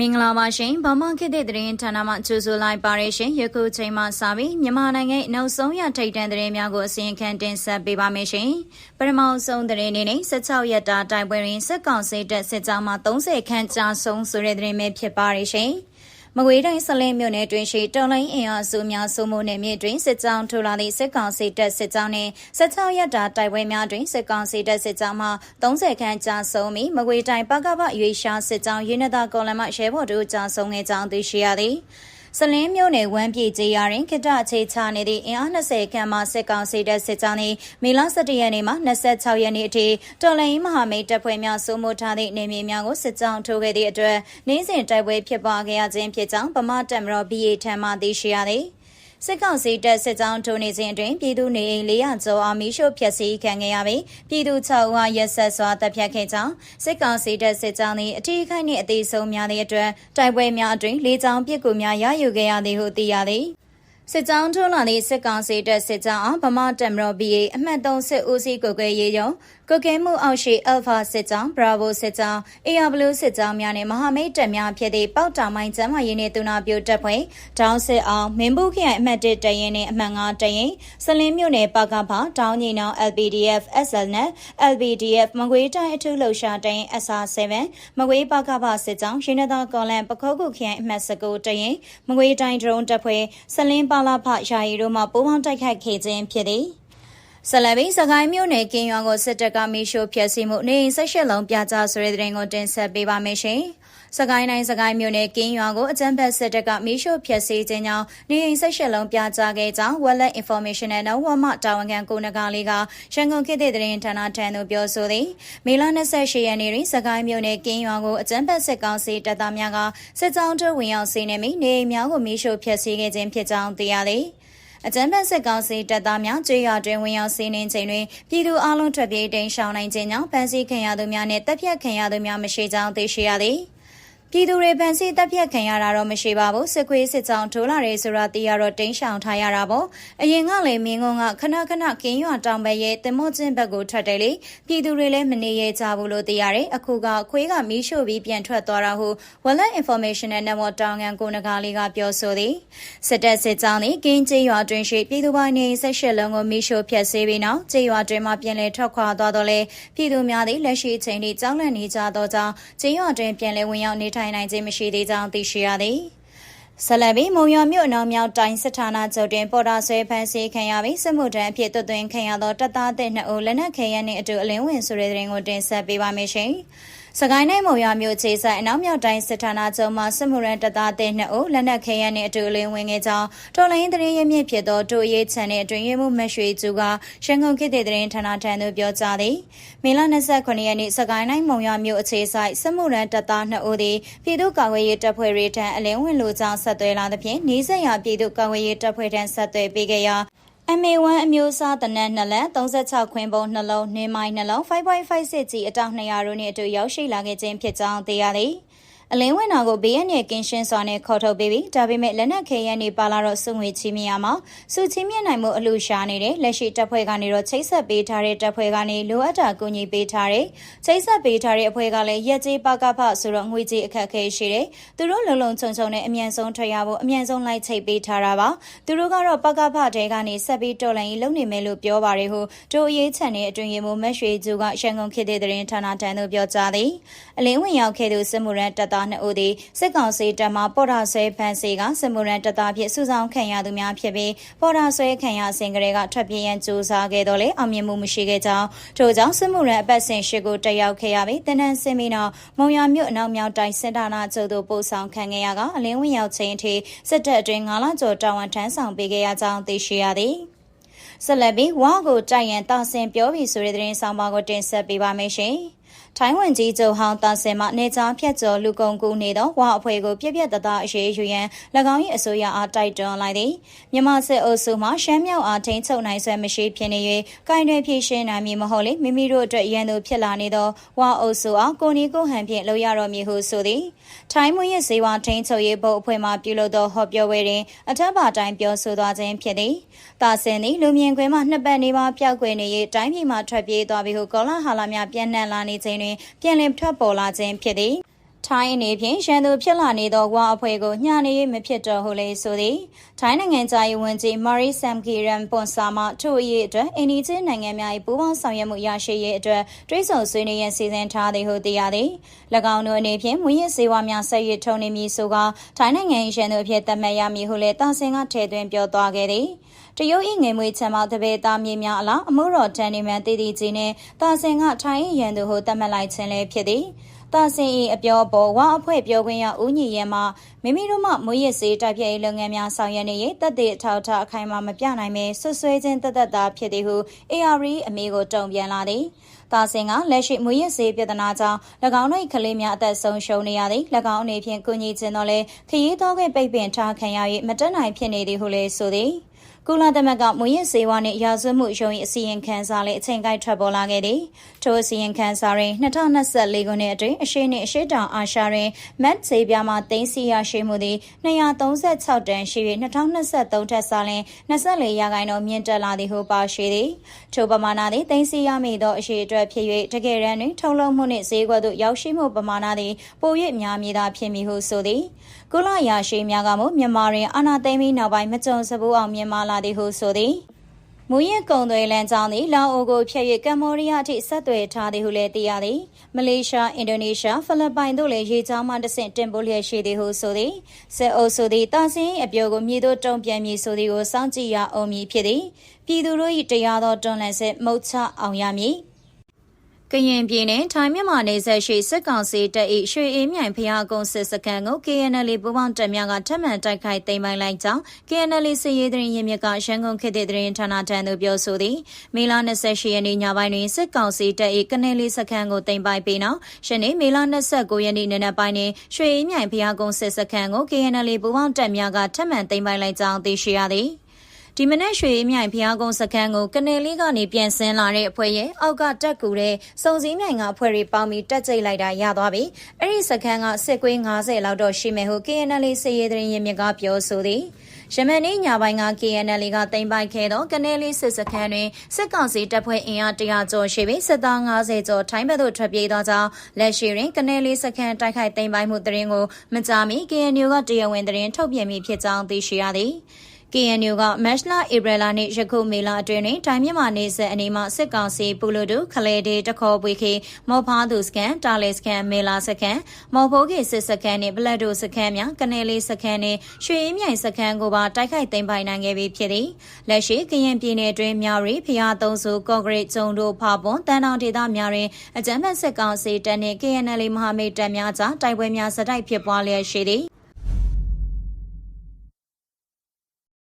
မင်္ဂလာပါရှင်ဗမာခေတ်သစ်သတင်းဌာနမှကြိုဆိုလိုက်ပါရရှင်ယခုချိန်မှစပြီးမြန်မာနိုင်ငံနောက်ဆုံးရထိပ်တန်းသတင်းများကိုအစီရင်ခံတင်ဆက်ပေးပါမယ်ရှင်ပထမဆုံးသတင်းအနေနဲ့16ရက်တာတိုင်ပွဲတွင်စစ်ကောင်စီတပ်စစ်ကြောင်းမှ30ခန့်ကြာဆုံးဆိုတဲ့သတင်းပဲဖြစ်ပါရရှင် မကွေးတိုင်းဆလင်းမြို့နယ်တွင်ရှိတော်လိုင်းအင်အားစုများစုမှုနယ်မြေတွင်စစ်ကြောင်းထိုးလာသည့်စစ်ကောင်စီတပ်စစ်ကြောင်းနှင့်16ရက်တာတိုက်ပွဲများတွင်စစ်ကောင်စီတပ်စစ်ကြောင်းမှ30ခန့်ကြာဆုံးပြီးမကွေးတိုင်းပကပရွေရှာစစ်ကြောင်းရင်းနသာကော်လမ်မှရဲဘော်တို့ကြာဆုံးခဲ့ကြောင်းသိရှိရသည် စလင်းမြို့နယ်ဝမ်းပြည်ကျေးရွာတွင်ခိတအခြေချနေသည့်အင်အား20ခန့်မှစစ်ကောင်စီတပ်စစ်ကြောင်းသည်မေလ17ရက်နေ့မှ26ရက်နေ့အထိတော်လှန်ရေးမဟာမိတ်တပ်ဖွဲ့များစိုးမိုးထားသည့်နေမြေများကိုစစ်ကြောင်းထိုးခဲ့သည့်အတွက်နေ့စဉ်တိုက်ပွဲဖြစ်ပွားခဲ့ရခြင်းဖြစ်ကြောင်းဗမာတပ်မတော် BA ထံမှသိရှိရသည် စစ်ကောင်စီတပ်စစ်ကြောင်းထိုးနေစဉ်အတွင်းပြည်သူနေအိမ်400ကျော်အောင်မီးရှို့ဖျက်ဆီးခံခဲ့ရပြီးပြည်သူ6ဦးဟာရက်ဆက်စွာတပ်ဖြတ်ခဲ့ကြောင်းစစ်ကောင်စီတပ်စစ်ကြောင်းသည်အထူးခိုက်နှင့်အသေးဆုံးများသည့်အတွက်တိုက်ပွဲများအတွင်းလေးချောင်းပစ်ကူများရယူခဲ့ရသည်ဟုသိရသည်စစ်ကြောင်းထိုးလာသည့်စစ်ကောင်စီတပ်စစ်ကြောင်းအားဗမာတပ်မတော် BA အမှတ်3စစ်ဦးစီးကိုကွယ်ရေးရုံ ကုကဲမှုအောက်ရှိ Alpha စစ်ကြောင်း Bravo စစ်ကြောင်း AR Blue စစ်ကြောင်းများနဲ့မဟာမိတ်တပ်များဖြစ်သည့်ပေါက်တာမိုင်းကျမ်းမာရေးနှင့်တူနာပြိုတပ်ဖွဲ့တောင်းစစ်အောင်မင်းဘူးခရိုင်အမှတ်1တရင်နှင့်အမှတ်5တရင်စလင်းမြို့နယ်ပကဖတောင်းညီနောင် LPDF SL နဲ့ LPDF မကွေးတိုင်းအထူးလှုပ်ရှားတရင် SR7 မကွေးပကဖစစ်ကြောင်းရင်းသာကော်လန်ပခုတ်ကုခရိုင်အမှတ်19တရင်မကွေးတိုင်းဒရုန်းတပ်ဖွဲ့စလင်းပါလာဖယာရီတို့မှပိုးပေါင်းတိုက်ခိုက်ခဲ့ခြင်းဖြစ်သည် ဆလဘီစကိုင်းမြို့နယ်ကင်းရွာကိုစစ်တပ်ကမီးရှို့ဖျက်ဆီးမှုနေအိမ်၁၈လုံးပြကြဆိုတဲ့တဲ့ရင်ကိုတင်ဆက်ပေးပါမယ်ရှင်။စကိုင်းတိုင်းစကိုင်းမြို့နယ်ကင်းရွာကိုအကြမ်းဖက်စစ်တပ်ကမီးရှို့ဖျက်ဆီးခြင်းကြောင့်နေအိမ်၁၈လုံးပြကြခဲ့ကြောင်း Wallet Information နဲ့ဝမတာဝန်ခံကိုနဂါလေးကရန်ကုန်ခေတ်သစ်သတင်းဌာနထံသို့ပြောဆိုသည်။မေလ28ရက်နေ့တွင်စကိုင်းမြို့နယ်ကင်းရွာကိုအကြမ်းဖက်စစ်ကောင်စီတပ်သားများကစစ်ကြောင်းထုတ်ဝင်ရောက်စီးနှင်ပြီးနေအိမ်များကိုမီးရှို့ဖျက်ဆီးခဲ့ခြင်းဖြစ်ကြောင်းသိရသည်။ အကြမ်းဖက်စစ်ကောင်စီတပ်သားများကြေးရွာတွင်ဝင်ရောက်စီးနှင်ချိန်တွင်ပြည်သူအလုံးထွက်ပြေးတိမ်းရှောင်နိုင်ခြင်းကြောင့်ဖမ်းဆီးခံရသူများနှင့်တပ်ဖြတ်ခံရသူများမရှိကြောင်းသိရှိရသည်။ ပြည်သူတွေဖန်စီတပ်ဖြတ်ခံရတာတော့မရှိပါဘူးစစ်ခွေးစစ်ကြောင်ထိုးလာတယ်ဆိုတာသိရတော့တင်းရှောင်ထားရတာပေါ့အရင်ကလည်းမင်းကုန်းကခဏခဏကင်းရွာတောင်ပဲရဲ့တင်မော့ချင်းဘက်ကိုထွက်တယ်လေပြည်သူတွေလည်းမနေရကြဘူးလို့သိရတယ်အခုကခွေးကမီးရှို့ပြီးပြန်ထွက်သွားတာဟု Wallet Information နဲ့ Network တောင်ငံကိုနဂါလေးကပြောဆိုသည်စစ်တပ်စစ်ကြောင်သည်ကင်းကျေးရွာတွင်ရှိပြည်သူပိုင်းနေဆက်ရှစ်လုံးကိုမီးရှို့ဖျက်ဆီးပြီးနောက်ကျေးရွာတွင်မှပြန်လည်ထွက်ခွာသွားတော့လေပြည်သူများသည်လက်ရှိအချိန်ထိကြောက်လန့်နေကြသောကြောင့်ကျေးရွာတွင်ပြန်လည်ဝင်ရောက်နေထိုင်နိုင်ခြင်းမရှိသေးကြောင်းသိရှိရသည်ဆလဘီမုံရမြို့အနောက်မြောက်တိုင်းစစ်ဌာနချုပ်တွင်ပေါ်တာဆွဲဖမ်းဆီးခံရပြီးစစ်မှုထမ်းအဖြစ်သွတ်သွင်းခံရသောတပ်သားတဲ့နှစ်ဦးလက်နက်ခဲယမ်းနှင့်အတူအလင်းဝင်ဆိုတဲ့တဲ့ရင်ကိုတင်ဆက်ပေးပါမယ်ရှင်။ စကိုင်းတိုင်းမုံရွာမြို့ခြေဆိုင်အနောက်မြောက်တိုင်းစစ်ဌာနချုပ်မှစစ်မှုရန်တပ်သားတဲ့နှစ်ဦးလက်နက်ခဲယမ်းနှင့်အတူအလင်းဝင်ခဲ့ကြောင်းတော်လိုင်းသတင်းရင်းမြစ်ဖြစ်သောတို့ရေးချန်တဲ့အတွင်ရမှုမရွှေကျူကရန်ကုန်ခေတ်တဲ့သတင်းဌာနထံသို့ပြောကြားသည်မေလ29ရက်နေ့စကိုင်းတိုင်းမုံရွာမြို့အခြေဆိုင်စစ်မှုရန်တပ်သားနှစ်ဦးသည်ပြည်သူ့ကာကွယ်ရေးတပ်ဖွဲ့တွေထံအလင်းဝင်လိုကြောင်းဆက်သွယ်လာသဖြင့်နေဆက်ရပြည်သူ့ကာကွယ်ရေးတပ်ဖွဲ့ထံဆက်သွယ်ပေးခဲ့ရာ MA1 အမျိုးအစားတနက်2လက်36ခွင်းပုံနှလုံးနှင်းမိုင်းနှလုံး5.56ကြီးအတောက်200တို့နဲ့အတူရောက်ရှိလာခဲ့ခြင်းဖြစ်ကြောင်းသိရသည်။ အလင်းဝင်တော်ကိုဘေးရန်ရဲ့ကင်းရှင်းစွာနဲ့ခေါ်ထုတ်ပေးပြီးဒါပေမဲ့လက်နက်ခဲယမ်းတွေပါလာတော့စုငွေချီးမြှင့်ရမှာစုချီးမြှင့်နိုင်မှုအလှရှာနေတဲ့လက်ရှိတပ်ဖွဲ့ကနေတော့ချိတ်ဆက်ပေးထားတဲ့တပ်ဖွဲ့ကနေလိုအပ်တာကူညီပေးထားတဲ့ချိတ်ဆက်ပေးထားတဲ့အဖွဲ့ကလည်းရက်ကြီးပကဖဆိုတော့ငွေကြီးအခက်ခဲရှိတယ်သူတို့လုံလုံခြုံခြုံနဲ့အမြန်ဆုံးထွက်ရဖို့အမြန်ဆုံးလိုက်ချိတ်ပေးထားတာပါသူတို့ကတော့ပကဖတဲကနေဆက်ပြီးတော်လှန်ရေးလုပ်နေမယ်လို့ပြောပါတယ်ဟုတို့အရေးချန်တဲ့အတွင်ရင်မှုမက်ရွှေကျူကရန်ကုန်ခေတ်တဲ့သတင်းဌာနတန်းတို့ပြောကြားသည်အလင်းဝင်ရောက်ခဲ့သူစစ်မှုရန်တပ်သား2ဦးသည်စစ်ကောင်စီတပ်မှပေါ်တာဆွဲဖမ်းဆီးကစစ်မှုရန်တပ်သားဖြစ်စုဆောင်ခံရသူများဖြစ်ပြီးပေါ်တာဆွဲခံရစဉ်ကလေးကထွက်ပြေးရန်ကြိုးစားခဲ့တော့လေအောင်မြင်မှုမရှိခဲ့ကြောင်းထို့ကြောင့်စစ်မှုရန်အပတ်စဉ်ရှိကိုတက်ရောက်ခဲ့ရပြီးတနန်စင်မီနောက်မုံရမြို့အနောက်မြောက်တိုင်းစစ်ဌာနချုပ်သို့ပို့ဆောင်ခံခဲ့ရကအလင်းဝင်ရောက်ချိန်အထိစစ်တပ်အတွင်း9လကျော်တာဝန်ထမ်းဆောင်ပေးခဲ့ရကြောင်းသိရှိရသည်ဆက်လက်ပြီးဝါကိုတိုက်ရန်တာဆင်ပြောပြီးဆိုတဲ့သတင်းဆောင်ပါကိုတင်ဆက်ပေးပါမယ်ရှင်။ ထိုင်းဝန်ကြီးချုပ်ဟောင်းတာဆင်မှနေကြားဖြတ်ကျော်လူကုန်ကူနေသောဝါအဖွဲ့ကိုပြက်ပြက်တသားအရေးယူရန်၎င်း၏အစိုးရအားတိုက်တွန်းလိုက်သည်မြန်မာစစ်အုပ်စုမှရှမ်းမြောက်အားထိန်းချုပ်နိုင်ဆွဲမရှိဖြစ်နေ၍ကိုင်တွင်ဖြည့်ရှင်းနိုင်မည်မဟုတ်လေမိမိတို့အတွက်ရန်သူဖြစ်လာနေသောဝါအုပ်စုအားကိုနီကိုဟန်ဖြင့်လှုပ်ရတော်မူဟုဆိုသည်ထိုင်းမွေရဲ့ဇေဝထိန်းချုပ်ရေးဘုတ်အဖွဲ့မှပြုလုပ်သောဟောပြောပွဲတွင်အထက်ပါတိုင်းပြောဆိုသွားခြင်းဖြစ်သည်တာဆင်သည်လူမြင်ကွင်းမှနှစ်ပတ်နေပါပျောက်ကွယ်နေ၍တိုင်းပြည်မှထွက်ပြေးသွားပြီးဟုကောလာဟာလာများပြန့်နှံ့လာနေခြင်းတွင်ပြန်လည်ထွက်ပေါ်လာခြင်းဖြစ်သည် ထိုင်းအနေဖြင့်ရန်သူဖြစ်လာနေသောဝါအဖွဲ့ကိုညှာနေရမဖြစ်တော့ဟုလေဆိုသည်ထိုင်းနိုင်ငံသားရေးဝန်ကြီးမာရီဆမ်ကီရန်ပွန်ဆာမထို့အရေးအတွက်အင်ဒီချင်းနိုင်ငံများ၏ပူးပေါင်းဆောင်ရွက်မှုရရှိရေးအတွက်တွိတ်ဆုံဆွေးနွေးရန်စီစဉ်ထားသည်ဟုသိရသည်၎င်းတို့အနေဖြင့်မွေးရစေဝါများဆက်ရထုံနေမည်ဆိုကထိုင်းနိုင်ငံရန်သူအဖြစ်သတ်မှတ်ရမည်ဟုလည်းတာဆင်ကထည့်သွင်းပြောသွားခဲ့သည်တရုတ်၏ငယ်မွေးချမ်းမောက်တပေသားမြေများအလားအမှုတော်တန်နေမှန်တည်တည်ကြီးနဲ့တာဆင်ကထိုင်းရန်သူဟုသတ်မှတ်လိုက်ခြင်းလည်းဖြစ်သည် တာဆင်၏အပြောပေါ်ဝါအဖွဲ့ပြောခွင့်ရဦးညီရဲမှမိမိတို့မှမွေးရစေတိုက်ပြရေးလုပ်ငန်းများဆောင်ရွက်နေရေးတပ်တဲ့အထောက်အထားအခိုင်အမာမပြနိုင်ပဲဆွဆွဲခြင်းတသက်သာဖြစ်သည်ဟု AR အမေကိုတုံ့ပြန်လာသည်တာဆင်ကလက်ရှိမွေးရစေပြဿနာကြောင့်၎င်းတို့ကလေးများအသက်ဆုံးရှုံးနေရသည်၎င်းအနေဖြင့်ကုညီခြင်းတော့လဲခရီးတော်ကပိတ်ပင်ထားခံရ၍မတက်နိုင်ဖြစ်နေသည်ဟုလည်းဆိုသည် ကုလသမဂ္ဂမွေရစေဝါနှင့်ရာဇဝမှုရုံး၏အစီရင်ခံစာလေးအချိန်ကိုက်ထွက်ပေါ်လာခဲ့သည်ထိုအစီရင်ခံစာတွင်2024ခုနှစ်အတွင်းအရှိနှင့်အရှိတောင်အာရှတွင်မတ်ဈေးပြားမှသိန်းစီရရှိမှုသည်236တန်ရှိ၍2023ထက်စာလျှင်24ရာခိုင်နှုန်းမြင့်တက်လာသည်ဟုပါရှိသည်ထိုပမာဏသည်သိန်းစီရမိသောအရှိအတွက်ဖြစ်၍တကယ်တမ်းတွင်ထုံလုံးမှုနှင့်ဈေးကွက်သို့ရောက်ရှိမှုပမာဏသည်ပို၍များမည်သာဖြစ်မည်ဟုဆိုသည်ကုလရာရှိများကမှမြန်မာတွင်အာဏာသိမ်းပြီးနောက်ပိုင်းမကြုံစဘူးအောင်မြင်မာလာသည်ဟုဆိုသည်မူရစ်ကုံသွေးလန်ကြောင်းသည်လာအိုကိုဖျက်၍ကမ္ဘောဒီးယားအထိဆက်သွယ်ထားသည်ဟုလည်းသိရသည်မလေးရှားအင်ဒိုနီးရှားဖိလစ်ပိုင်တို့လည်းရေချောင်းမှတဆင့်တင်ပို့လျက်ရှိသည်ဟုဆိုသည်စစ်အုပ်စုသည်တာဆင်းအပြိုကိုမြေသို့တုံ့ပြန်မည်ဆိုသည်ကိုစောင့်ကြည့်ရအောင်မည်ဖြစ်သည်ပြည်သူတို့၏တရားသောတွန်းလှန်စစ်မုတ်ချအောင်ရမည် ကရင်ပြည်နယ်ထိုင်းမြန်မာနယ်စပ်ရှိစစ်ကောင်စီတပ်၏ရွှေအေးမြိုင်ဖျားကုန်းစစ်စခန်းကို KNL ပူးပေါင်းတပ်များကထပ်မံတိုက်ခိုက်သိမ်းပိုက်လိုက်ကြောင်း KNL စစ်ရေးသတင်းရင်းမြစ်ကရန်ကုန်ခေတ်သစ်သတင်းဌာနထံသို့ပြောဆိုသည်မေလ28ရက်နေ့ညပိုင်းတွင်စစ်ကောင်စီတပ်၏ကနေလီစခန်းကိုသိမ်းပိုက်ပြီးနောက်ယနေ့မေလ29ရက်နေ့နံနက်ပိုင်းတွင်ရွှေအေးမြိုင်ဖျားကုန်းစစ်စခန်းကို KNL ပူးပေါင်းတပ်များကထပ်မံသိမ်းပိုက်လိုက်ကြောင်းသိရှိရသည် ဒီမနေ့ရွှေမြိုင်ဖျားကုန်းစခန်းကိုကနေလေးကနေပြန်ဆင်းလာတဲ့အဖွဲ့ရဲ့အောက်ကတက်ကူတဲ့စုံစည်းမြိုင်ကအဖွဲ့တွေပေါင်းပြီးတက်ကြိတ်လိုက်တာရသွားပြီအဲ့ဒီစခန်းကစစ်ကွေး90လောက်တော့ရှိမယ်ဟု KNL စစ်ရေးသတင်းရင်းမြစ်ကပြောဆိုသည်ရမန်နေ့ညပိုင်းက KNL ကတင်ပိုက်ခဲ့သောကနေလေးစစ်စခန်းတွင်စစ်ကောင်စီတပ်ဖွဲ့အင်အား100ကျော်ရှိပြီးစစ်သား90ကျော်ထိုင်းဘက်သို့ထွက်ပြေးသောကြောင့်လက်ရှိတွင်ကနေလေးစခန်းတိုက်ခိုက်တင်ပိုက်မှုတရင်ကိုမကြာမီ KNU ကတရားဝင်တရင်ထုတ်ပြန်မိဖြစ်ကြောင်းသိရှိရသည် KNU ကမက်လာဧပြီလနှင့်ယခုမေလအတွင်းတွင်တိုင်းမြန်မာနေဆက်အနေမှစစ်ကောင်စီပူလိုတုခလေဒေတခေါ်ပွေခေမော်ဖားသူစကန်တာလေစကန်မေလာစကန်မော်ဖိုးကေစစ်စကန်နှင့်ဘလက်ဒိုစကန်များကနေလေးစကန်နှင့်ရွှေအင်းမြိုင်စကန်ကိုပါတိုက်ခိုက်သိမ်းပိုင်နိုင်ခဲ့ပြီဖြစ်သည်လက်ရှိကရင်ပြည်နယ်တွင်မြရီဖျားသုံးစုကော့ဂရိတ်ကျုံတို့ဖာပွန်တန်တောင်ဒေသများတွင်အကြမ်းဖက်စစ်ကောင်စီတပ်နှင့် KNL မဟာမိတ်တပ်များကြားတိုက်ပွဲများစတိုက်ဖြစ်ပွားလျက်ရှိသည်